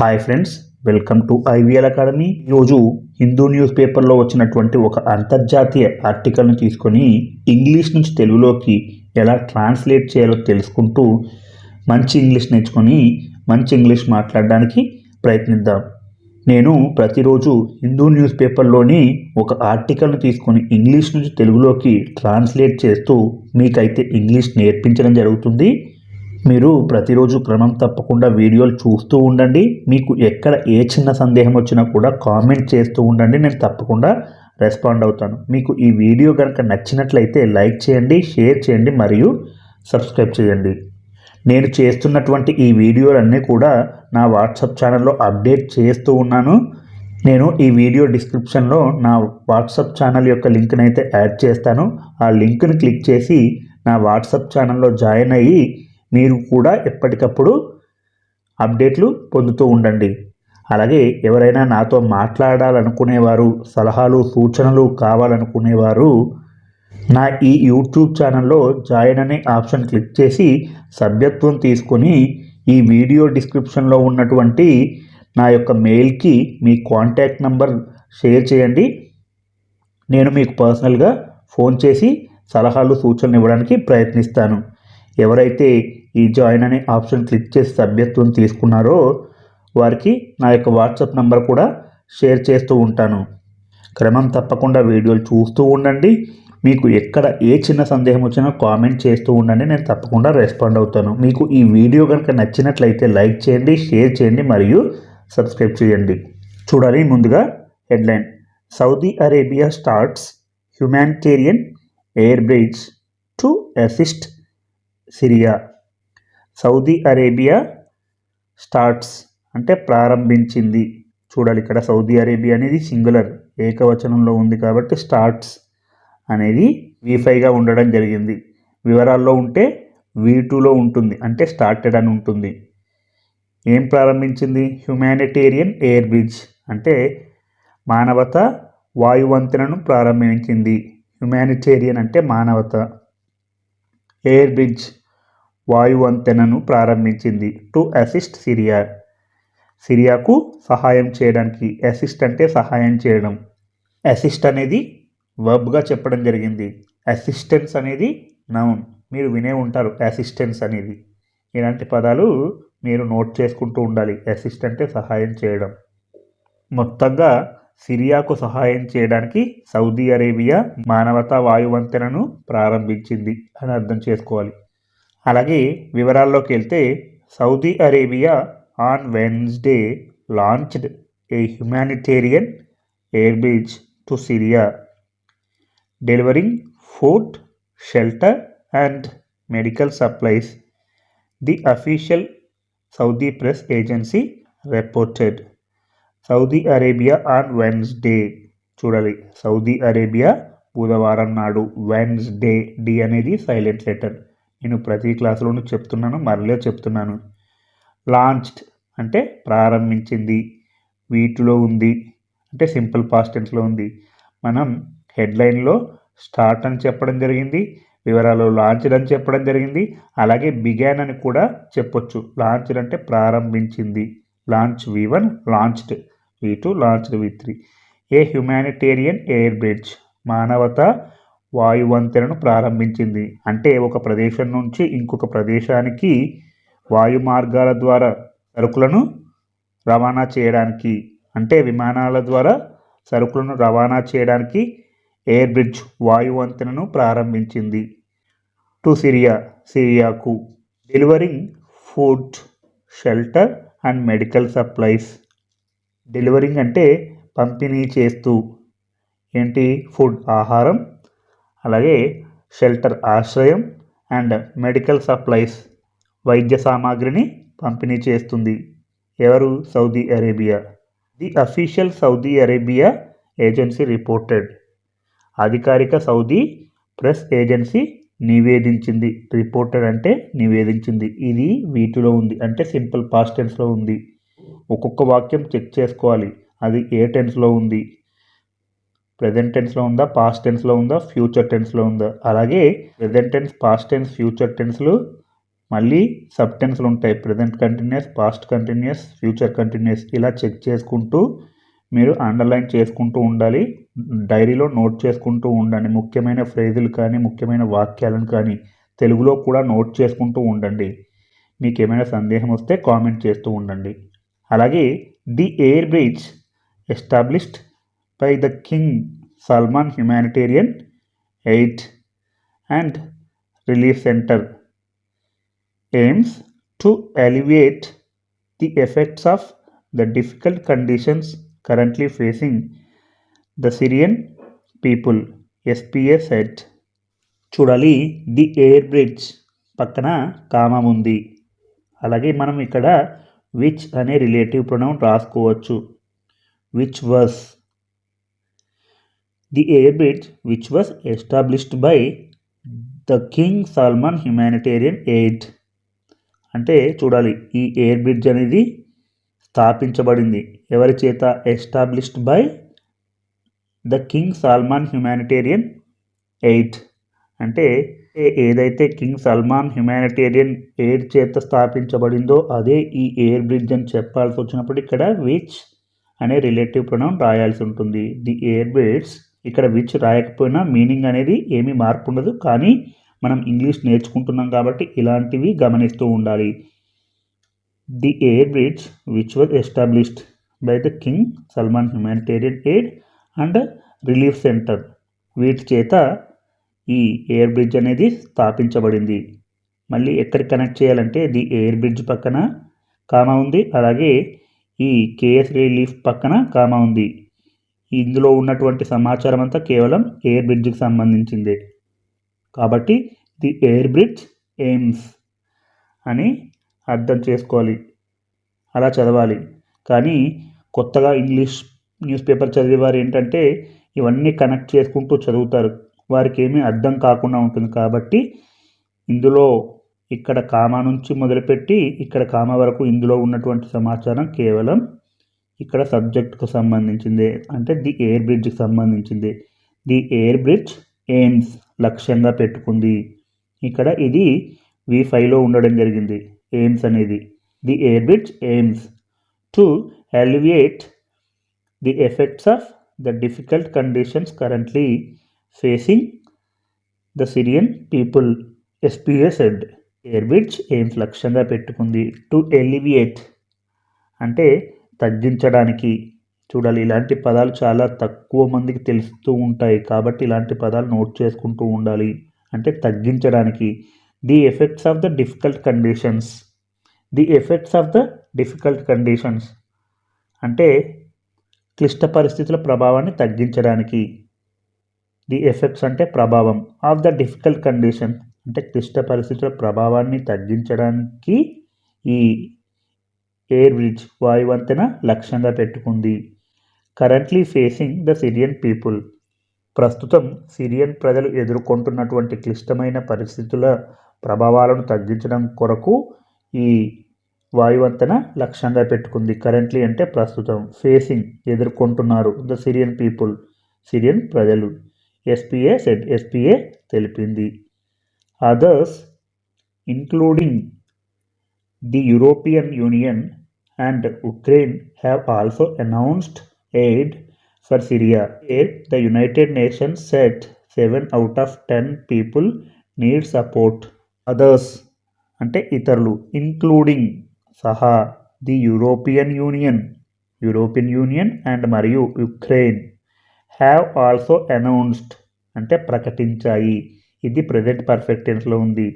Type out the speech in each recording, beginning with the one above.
Hi friends welcome to IVL academy ఈరోజు Hindu news పేపర్లో వచ్చినటువంటి ఒక అంతర్జాతీయ ఆర్టికల్ను తీసుకొని ఇంగ్లీష్ నుంచి తెలుగులోకి ఎలా ట్రాన్స్లేట్ చేయాలో తెలుసుకుంటూ మంచి ఇంగ్లీష్ నేర్చుకొని మంచి ఇంగ్లీష్ మాట్లాడడానికి ప్రయత్నిద్దాం. నేను ప్రతిరోజు హిందూ న్యూస్ పేపర్లోని ఒక ఆర్టికల్ను తీసుకొని ఇంగ్లీష్ నుంచి తెలుగులోకి ట్రాన్స్లేట్ చేస్తూ మీకైతే ఇంగ్లీష్ నేర్పించడం జరుగుతుంది. మీరు ప్రతిరోజు క్రమం తప్పకుండా వీడియోలు చూస్తూ ఉండండి. మీకు ఎక్కడ ఏ చిన్న సందేహం వచ్చినా కూడా కామెంట్ చేస్తూ ఉండండి. నేను తప్పకుండా రెస్పాండ్ అవుతాను. మీకు ఈ వీడియో కనుక నచ్చినట్లయితే లైక్ చేయండి షేర్ చేయండి మరియు సబ్స్క్రైబ్ చేయండి. నేను చేస్తున్నటువంటి ఈ వీడియోలన్నీ కూడా నా వాట్సాప్ ఛానల్లో అప్డేట్ చేస్తూ ఉన్నాను. నేను ఈ వీడియో డిస్క్రిప్షన్లో నా వాట్సాప్ ఛానల్ యొక్క లింక్ని అయితే యాడ్ చేస్తాను. ఆ లింక్ని క్లిక్ చేసి నా వాట్సాప్ ఛానల్లో జాయిన్ అయ్యి మీరు కూడా ఎప్పటికప్పుడు అప్డేట్లు పొందుతూ ఉండండి. అలాగే ఎవరైనా నాతో మాట్లాడాలనుకునేవారు సలహాలు సూచనలు కావాలనుకునేవారు నా ఈ యూట్యూబ్ ఛానల్లో జాయిన్ అనే ఆప్షన్ క్లిక్ చేసి సభ్యత్వం తీసుకొని ఈ వీడియో డిస్క్రిప్షన్లో ఉన్నటువంటి నా యొక్క మెయిల్కి మీ కాంటాక్ట్ నంబర్ షేర్ చేయండి. నేను మీకు పర్సనల్గా ఫోన్ చేసి సలహాలు సూచనలు ఇవ్వడానికి ప్రయత్నిస్తాను. ఎవరైతే ఈ జాయిన్ అనే ఆప్షన్ క్లిక్ చేసి సభ్యత్వం తీసుకున్నారో వారికి నా యొక్క వాట్సాప్ నంబర్ కూడా షేర్ చేస్తూ ఉంటాను. క్రమం తప్పకుండా వీడియోలు చూస్తూ ఉండండి. మీకు ఎక్కడ ఏ చిన్న సందేహం వచ్చినా కామెంట్ చేస్తూ ఉండండి. నేను తప్పకుండా రెస్పాండ్ అవుతాను. మీకు ఈ వీడియో కనుక నచ్చినట్లయితే లైక్ చేయండి షేర్ చేయండి మరియు సబ్స్క్రైబ్ చేయండి. చూడాలి ముందుగా headline. Saudi Arabia starts humanitarian air bridge to assist Syria. Saudi Arabia starts అంటే ప్రారంభించింది. చూడాలి ఇక్కడ సౌదీ అరేబియా అనేది సింగులర్ ఏకవచనంలో ఉంది కాబట్టి స్టార్ట్స్ అనేది వీఫైగా ఉండడం జరిగింది. వివరాల్లో ఉంటే వీ టూలో ఉంటుంది అంటే స్టార్టెడ్ అని ఉంటుంది. ఏం ప్రారంభించింది? హ్యుమానిటేరియన్ ఎయిర్ బ్రిడ్జ్ అంటే మానవత వాయువంతెనను ప్రారంభించింది. హ్యుమానిటేరియన్ అంటే మానవత. ఎయిర్ బ్రిడ్జ్ వాయువంతెనను ప్రారంభించింది. To assist Syria. సిరియాకు సహాయం చేయడానికి అసిస్ట్ అంటే సహాయం చేయడం. అసిస్ట్ అనేది వర్బ్గా చెప్పడం జరిగింది. అసిస్టెన్స్ అనేది నౌన్. మీరు వినే ఉంటారు అసిస్టెన్స్ అనేది. ఇలాంటి పదాలు మీరు నోట్ చేసుకుంటూ ఉండాలి. అసిస్ట్ అంటే సహాయం చేయడం. మొత్తంగా సిరియాకు సహాయం చేయడానికి సౌదీ అరేబియా మానవతా వాయువంతెనను ప్రారంభించింది అని అర్థం చేసుకోవాలి. అలాగే వివరాల్లోకి వెళ్తే Saudi Arabia on Wednesday launched a humanitarian air bridge to Syria. Delivering food shelter and medical supplies. The official Saudi press agency reported. Saudi Arabia on Wednesday చూడాలి. సౌదీ అరేబియా బుధవారం నాడు వెన్స్డే డి అనేది silent letter. నేను ప్రతి క్లాసులోనూ చెప్తున్నాను మరలే చెప్తున్నాను. Launched అంటే ప్రారంభించింది వీటిలో ఉంది అంటే సింపుల్ పాస్ట్ టెన్స్లో ఉంది. మనం హెడ్లైన్లో స్టార్ట్ అని చెప్పడం జరిగింది వివరాలు లాంచ్డ్ అని చెప్పడం జరిగింది అలాగే బిగాన్ అని కూడా చెప్పొచ్చు. లాంచ్డ్ అంటే ప్రారంభించింది. Launch V one launched V two launched V three. A humanitarian air bridge? మానవత వాయువంతెనను ప్రారంభించింది. అంటే ఒక ప్రదేశం నుంచి ఇంకొక ప్రదేశానికి వాయు మార్గాల ద్వారా సరుకులను రవాణా చేయడానికి అంటే విమానాల ద్వారా సరుకులను రవాణా చేయడానికి ఎయిర్ బ్రిడ్జ్ వాయువంతెనను ప్రారంభించింది. To Syria సిరియాకు delivering food shelter and medical supplies. Delivering అంటే పంపిణీ చేస్తూ ఏంటి? ఫుడ్ ఆహారం అలాగే షెల్టర్ ఆశ్రయం అండ్ మెడికల్ సప్లైస్ వైద్య సామాగ్రిని పంపిణీ చేస్తుంది. ఎవరు? Saudi Arabia. The official Saudi Arabia agency reported. అధికారిక సౌదీ ప్రెస్ ఏజెన్సీ నివేదించింది. రిపోర్టెడ్ అంటే నివేదించింది. ఇది వీటిలో ఉంది. అంటే సింపుల్ పాస్ట్ టెన్స్లో ఉంది. ఒక్కొక్క వాక్యం చెక్ చేసుకోవాలి. అది ఏ టెన్స్లో ఉంది? ప్రజెంట్ టెన్స్లో ఉందా పాస్ట్ టెన్స్లో ఉందా ఫ్యూచర్ టెన్స్లో ఉందా? అలాగే present tense past tense future టెన్స్లు మళ్ళీ సబ్టెన్స్లు ఉంటాయి. Present continuous past continuous future continuous ఇలా చెక్ చేసుకుంటూ మీరు అండర్లైన్ చేసుకుంటూ ఉండాలి. డైరీలో నోట్ చేసుకుంటూ ఉండండి. ముఖ్యమైన ఫ్రేజులు కానీ ముఖ్యమైన వాక్యాలను కానీ తెలుగులో కూడా నోట్ చేసుకుంటూ ఉండండి. మీకు ఏమైనా సందేహం వస్తే కామెంట్ చేస్తూ ఉండండి. అలాగే the air bridge established by the king Salman humanitarian aid and relief centre aims to alleviate the effects of the difficult conditions currently facing the Syrian people, SPA said. చూడాలి ది ఎయిర్ బ్రిడ్జ్ పక్కన కామం ఉంది అలాగే మనం ఇక్కడ which అనే relative pronoun రాసుకోవచ్చు which was the air bridge which was established by the king Salman humanitarian aid అంటే చూడాలి ఈ ఎయిర్ బ్రిడ్జ్ అనేది స్థాపించబడింది. ఎవరి చేత? Established by the king Salman humanitarian aid అంటే ఏదైతే కింగ్ సల్మాన్ హ్యుమానిటేరియన్ ఎయిడ్ చేత స్థాపించబడిందో అదే ఈ ఎయిర్ బ్రిడ్జ్ అని చెప్పాల్సి వచ్చినప్పుడు ఇక్కడ విచ్ అనే రిలేటివ్ ప్రొనౌన్ రాయాల్సి ఉంటుంది. ది ఎయిర్ బ్రిడ్జ్ ఇక్కడ విచ్ రాయకపోయినా మీనింగ్ అనేది ఏమీ మార్పు ఉండదు. కానీ మనం ఇంగ్లీష్ నేర్చుకుంటున్నాం కాబట్టి ఇలాంటివి గమనిస్తూ ఉండాలి. The air bridge which was established by the king Salman humanitarian aid and relief centre వీటి చేత ఈ ఎయిర్ బ్రిడ్జ్ అనేది స్థాపించబడింది. మళ్ళీ ఎక్కడ కనెక్ట్ చేయాలంటే ది ఎయిర్ బ్రిడ్జ్ పక్కన కామా ఉంది. అలాగే ఈ కేఎస్ రిలీఫ్ పక్కన కామా ఉంది. ఇందులో ఉన్నటువంటి సమాచారం అంతా కేవలం ఎయిర్ బ్రిడ్జ్కి సంబంధించిందే. కాబట్టి ది ఎయిర్ బ్రిడ్జ్ ఎయిమ్స్ అని అర్థం చేసుకోవాలి. అలా చదవాలి. కానీ కొత్తగా ఇంగ్లీష్ న్యూస్ పేపర్ చదివేవారు ఏంటంటే ఇవన్నీ కనెక్ట్ చేసుకుంటూ చదువుతారు. వారికి ఏమీ అర్థం కాకుండా ఉంటుంది. కాబట్టి ఇందులో ఇక్కడ కామా నుంచి మొదలుపెట్టి ఇక్కడ కామా వరకు ఇందులో ఉన్నటువంటి సమాచారం కేవలం ఇక్కడ సబ్జెక్ట్కు సంబంధించింది. అంటే ది ఎయిర్ బ్రిడ్జ్కి సంబంధించింది. ది ఎయిర్ బ్రిడ్జ్ ఎయిమ్స్ లక్ష్యంగా పెట్టుకుంది. ఇక్కడ ఇది వి ఫైవ్లో ఉండడం జరిగింది. ఎయిమ్స్ అనేది. The air bridge aims to alleviate the effects of the difficult conditions currently facing the Syrian people SPS said air bridge aims లక్ష్యంగా పెట్టుకుంది. టు ఎలివియేట్ అంటే తగ్గించడానికి చూడాలి. ఇలాంటి పదాలు చాలా తక్కువ మందికి తెలుస్తూ ఉంటాయి కాబట్టి ఇలాంటి పదాలు నోట్ చేసుకుంటూ ఉండాలి. అంటే తగ్గించడానికి. The effects of the difficult conditions. The effects of the difficult conditions. అంటే క్లిష్ట పరిస్థితుల ప్రభావాన్ని తగ్గించడానికి. ది ఎఫెక్ట్స్ అంటే ప్రభావం ఆఫ్ ద డిఫికల్ట్ కండిషన్. అంటే క్లిష్ట పరిస్థితుల ప్రభావాన్ని తగ్గించడానికి ఈ ఎయిర్ బ్రిడ్జ్ వాయువంతెన లక్ష్యంగా పెట్టుకుంది. Currently facing the Syrian people ప్రస్తుతం సిరియన్ ప్రజలు ఎదుర్కొంటున్నటువంటి క్లిష్టమైన పరిస్థితుల ప్రభావాలను తగ్గించడం కొరకు ఈ వాయువంతన లక్ష్యంగా పెట్టుకుంది. కరెంట్లీ అంటే ప్రస్తుతం ఫేసింగ్ ఎదుర్కొంటున్నారు ద సిరియన్ పీపుల్ సిరియన్ ప్రజలు. ఎస్పీఏ సెడ్ ఎస్పీఏ తెలిపింది. Others including the European Union and Ukraine have also announced aid for Syria where the United Nations said seven out of ten people need support others అంటే ఇతరులు including సహా the European Union European Union and మరియు Ukraine have also announced అంటే ప్రకటించాయి. ఇది present perfect టెన్స్లో ఉంది.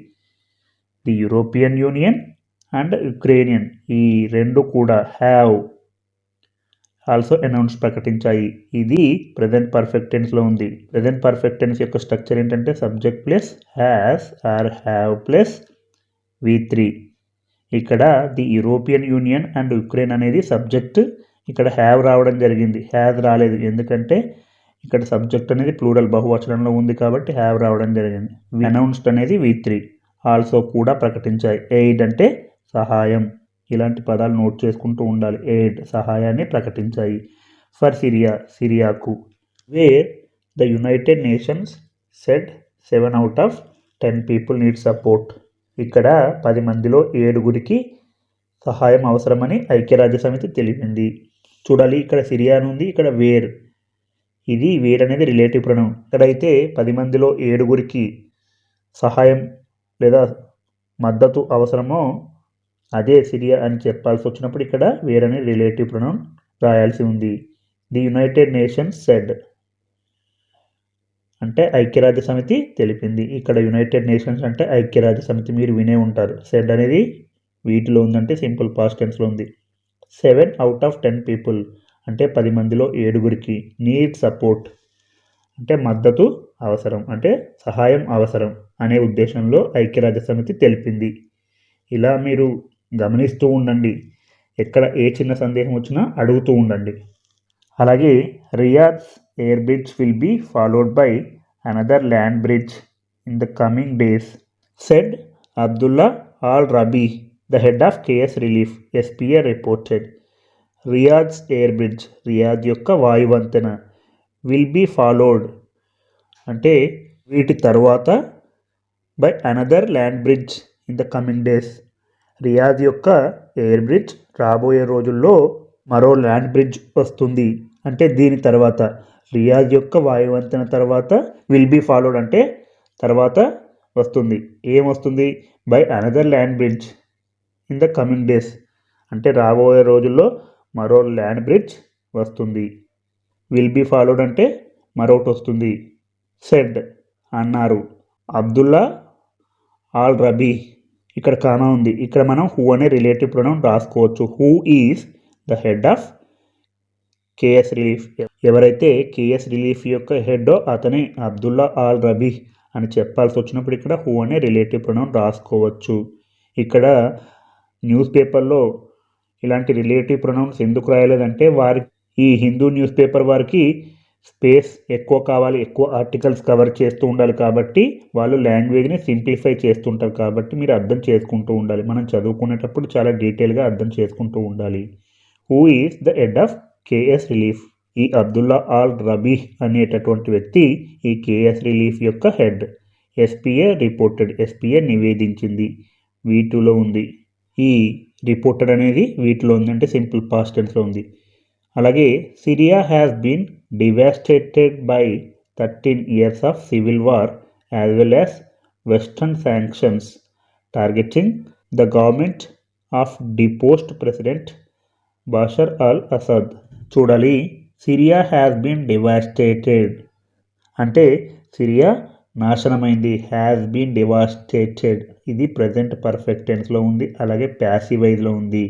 The European Union and Ukrainian. ఈ రెండు కూడా హ్యావ్ ఆల్సో అనౌన్స్ ప్రకటించాయి. ఇది ప్రజెంట్ పర్ఫెక్ట్ టెన్స్లో ఉంది. ప్రజెంట్ పర్ఫెక్ట్ టెన్స్ యొక్క స్ట్రక్చర్ ఏంటంటే subject plus has or have plus V three ఇక్కడ the European Union and Ukraine అనేది సబ్జెక్ట్ ఇక్కడ హ్యావ్ రావడం జరిగింది. హ్యావ్ రాలేదు. ఎందుకంటే ఇక్కడ సబ్జెక్ట్ అనేది ప్లూరల్ బహువచనంలో ఉంది కాబట్టి హ్యావ్ రావడం జరిగింది. అనౌన్స్డ్ అనేది వి త్రీ ఆల్సో కూడా ప్రకటించాయి. ఎయిడ్ అంటే సహాయం. ఇలాంటి పదాలు నోట్ చేసుకుంటూ ఉండాలి. ఎయిడ్ సహాయాన్ని ప్రకటించాయి. For Syria సిరియాకు. Where the United Nations said seven out of ten people need support. ఇక్కడ పది మందిలో ఏడుగురికి సహాయం అవసరమని ఐక్యరాజ్య సమితి తెలిపింది. చూడాలి ఇక్కడ సిరియా అని ఉంది ఇక్కడ వేర్. ఇది వేర్ అనేది రిలేటివ్ ప్రణం ఇక్కడైతే పది మందిలో ఏడుగురికి సహాయం లేదా మద్దతు అవసరమో అదే సిరియా అని చెప్పాల్సి వచ్చినప్పుడు ఇక్కడ వేరని రిలేటివ్ ప్రణం రాయాల్సి ఉంది. The United Nations said. అంటే ఐక్యరాజ్య సమితి తెలిపింది. ఇక్కడ యునైటెడ్ నేషన్స్ అంటే ఐక్యరాజ్య సమితి మీరు వినే ఉంటారు. సెడ్ అనేది వీటిలో ఉందంటే సింపుల్ పాస్ట్ టెన్స్లో ఉంది. Seven out of ten people అంటే పది మందిలో ఏడుగురికి నీడ్ సపోర్ట్ అంటే మద్దతు అవసరం అంటే సహాయం అవసరం అనే ఉద్దేశంలో ఐక్యరాజ్య సమితి తెలిపింది. ఇలా మీరు గమనిస్తూ ఉండండి. ఎక్కడ ఏ చిన్న సందేహం వచ్చినా అడుగుతూ ఉండండి. అలాగే Riyadh's air bridge will be followed by another land bridge in the coming days said Abdullah Al Rabiah the head of KS relief SPA reported. Riyadh's air bridge Riyadh యొక్క వాయువంతెన విల్ బీ ఫాలోడ్ అంటే వీటి తర్వాత by another land bridge in the coming days. Riyadh యొక్క air bridge రాబోయే రోజుల్లో మరో land bridge వస్తుంది. అంటే దీని తర్వాత రియాజ్ యొక్క వాయువంతెన తర్వాత విల్ బీ ఫాలోడ్ అంటే తర్వాత వస్తుంది. ఏం వస్తుంది? By another land bridge in the coming days. అంటే రాబోయే రోజుల్లో మరో ల్యాండ్ బ్రిడ్జ్ వస్తుంది. విల్ బీ ఫాలోడ్ అంటే మరొకటి వస్తుంది. సెడ్ అన్నారు. అబ్దుల్లా ఆల్ రబీ ఇక్కడ కామా ఉంది. ఇక్కడ మనం హూ అనే రిలేటివ్ ప్రొనౌన్ రాసుకోవచ్చు. Who is the head of KS relief ఎవరైతే కేఎస్ రిలీఫ్ యొక్క హెడ్ అతనే అబ్దుల్లా ఆల్ రబీ అని చెప్పాల్సి వచ్చినప్పుడు ఇక్కడ హూ అనే రిలేటివ్ ప్రొనౌన్ రాసుకోవచ్చు. ఇక్కడ న్యూస్ పేపర్లో ఇలాంటి రిలేటివ్ ప్రొనౌన్స్ ఎందుకు రాయలేదంటే వారి ఈ హిందూ న్యూస్ పేపర్ వారికి స్పేస్ ఎక్కువ కావాలి ఎక్కువ ఆర్టికల్స్ కవర్ చేస్తూ ఉండాలి కాబట్టి వాళ్ళు లాంగ్వేజ్ని సింప్లిఫై చేస్తుంటారు కాబట్టి మీరు అర్థం చేసుకుంటూ ఉండాలి. మనం చదువుకునేటప్పుడు చాలా డీటెయిల్గా అర్థం చేసుకుంటూ ఉండాలి. Who is the head of KS relief ఈ అబ్దుల్లా ఆల్ రబీ అనేటటువంటి వ్యక్తి ఈ కేఎస్ రిలీఫ్ యొక్క హెడ్. ఎస్పీఏ రిపోర్టెడ్ ఎస్పీఏ నివేదించింది. వీటిలో ఉంది. ఈ రిపోర్టెడ్ అనేది వీటిలో ఉంది అంటే సింపుల్ పాస్టెన్స్లో ఉంది. అలాగే Syria has been devastated by thirteen years of civil war as well as western sanctions targeting the government of deposed president Bashar al Assad చూడాలి సిరియా హ్యాస్ బీన్ డివాస్టేటెడ్ అంటే సిరియా నాశనమైంది హ్యాస్ బీన్ డివాస్టేటెడ్ ఇది present perfect టెన్స్లో ఉంది అలాగే ప్యాసివైజ్లో ఉంది.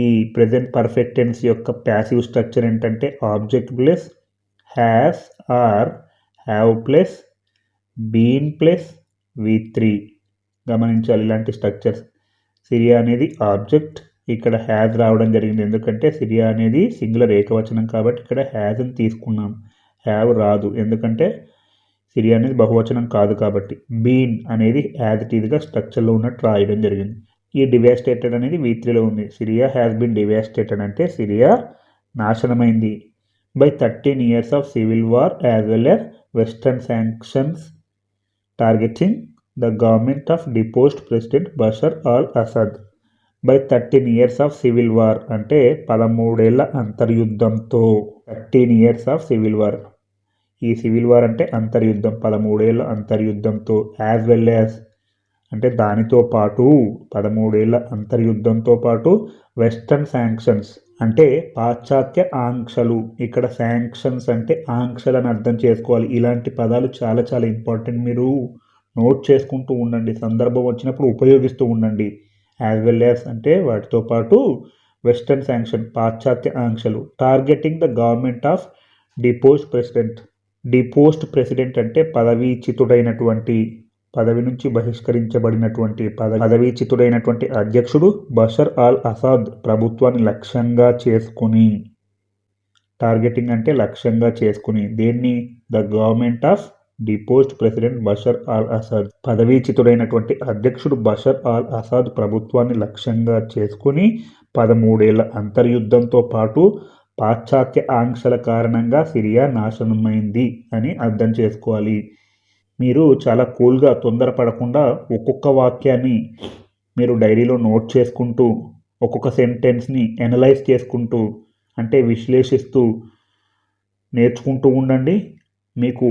ఈ ప్రజెంట్ పర్ఫెక్ట్ టెన్స్ యొక్క ప్యాసివ్ స్ట్రక్చర్ ఏంటంటే object plus has or have plus been plus V three గమనించాలి ఇలాంటి స్ట్రక్చర్స్ సిరియా అనేది ఆబ్జెక్ట్ ఇక్కడ హ్యాజ్ రావడం జరిగింది. ఎందుకంటే సిరియా అనేది సింగులర్ ఏకవచనం కాబట్టి ఇక్కడ హ్యాజ్ని తీసుకున్నాం. హ్యావ్ రాదు. ఎందుకంటే సిరియా అనేది బహువచనం కాదు కాబట్టి. బీన్ అనేది యాజ్ ఇట్ ఈజ్గా స్ట్రక్చర్లో ఉన్నట్టు రాయడం జరిగింది. ఈ డివాస్టేటెడ్ అనేది వీ త్రీలో ఉంది. సిరియా హ్యాస్ బీన్ డివాస్టేటెడ్ అంటే Syria నాశనమైంది. By thirteen years of civil war as well as western sanctions targeting the government of deposed president Bashar al Assad by thirteen years of civil war అంటే పదమూడేళ్ళ అంతర్యుద్ధంతో. Thirteen years of civil war ఈ civil war అంటే అంతర్యుద్ధం పదమూడేళ్ళ అంతర్యుద్ధంతో as well as అంటే దానితో పాటు పదమూడేళ్ళ అంతర్యుద్ధంతో పాటు వెస్టర్న్ శాంక్షన్స్ అంటే పాశ్చాత్య ఆంక్షలు. ఇక్కడ శాంక్షన్స్ అంటే ఆంక్షలను అర్థం చేసుకోవాలి. ఇలాంటి పదాలు చాలా చాలా ఇంపార్టెంట్. మీరు నోట్ చేసుకుంటూ ఉండండి. సందర్భం వచ్చినప్పుడు ఉపయోగిస్తూ ఉండండి. యాజ్ వెల్ యాజ్ అంటే వాటితో పాటు వెస్టర్న్ శాంక్షన్ పాశ్చాత్య ఆంక్షలు. Targeting the government of deposed president. Deposed president అంటే పదవీచితుడైనటువంటి పదవి నుంచి బహిష్కరించబడినటువంటి పద పదవీచితుడైనటువంటి అధ్యక్షుడు బషర్ అల్ అసాద్ ప్రభుత్వాన్ని లక్ష్యంగా చేసుకుని టార్గెటింగ్ అంటే లక్ష్యంగా చేసుకుని దేన్ని? The government of deposed president Bashar al Assad. పదవీచితుడైనటువంటి అధ్యక్షుడు బషర్ అల్ అసాద్ ప్రభుత్వాన్ని లక్ష్యంగా చేసుకుని పదమూడేళ్ళ అంతర్యుద్ధంతో పాటు పాశ్చాత్య ఆంక్షల కారణంగా సిరియా నాశనమైంది అని అర్థం చేసుకోవాలి. మీరు చాలా కూల్గా తొందరపడకుండా ఒక్కొక్క వాక్యాన్ని మీరు డైరీలో నోట్ చేసుకుంటూ ఒక్కొక్క సెంటెన్స్ని ఎనలైజ్ చేసుకుంటూ అంటే విశ్లేషిస్తూ నేర్చుకుంటూ ఉండండి. మీకు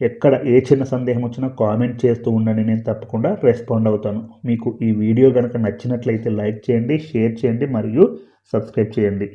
ఎక్కడ ఏ చిన్న సందేహం వచ్చినా కామెంట్ చేస్తూ ఉండండి. నేను తప్పకుండా రెస్పాండ్ అవుతాను. మీకు ఈ వీడియో కనుక నచ్చినట్లయితే లైక్ చేయండి షేర్ చేయండి మరియు సబ్స్క్రైబ్ చేయండి.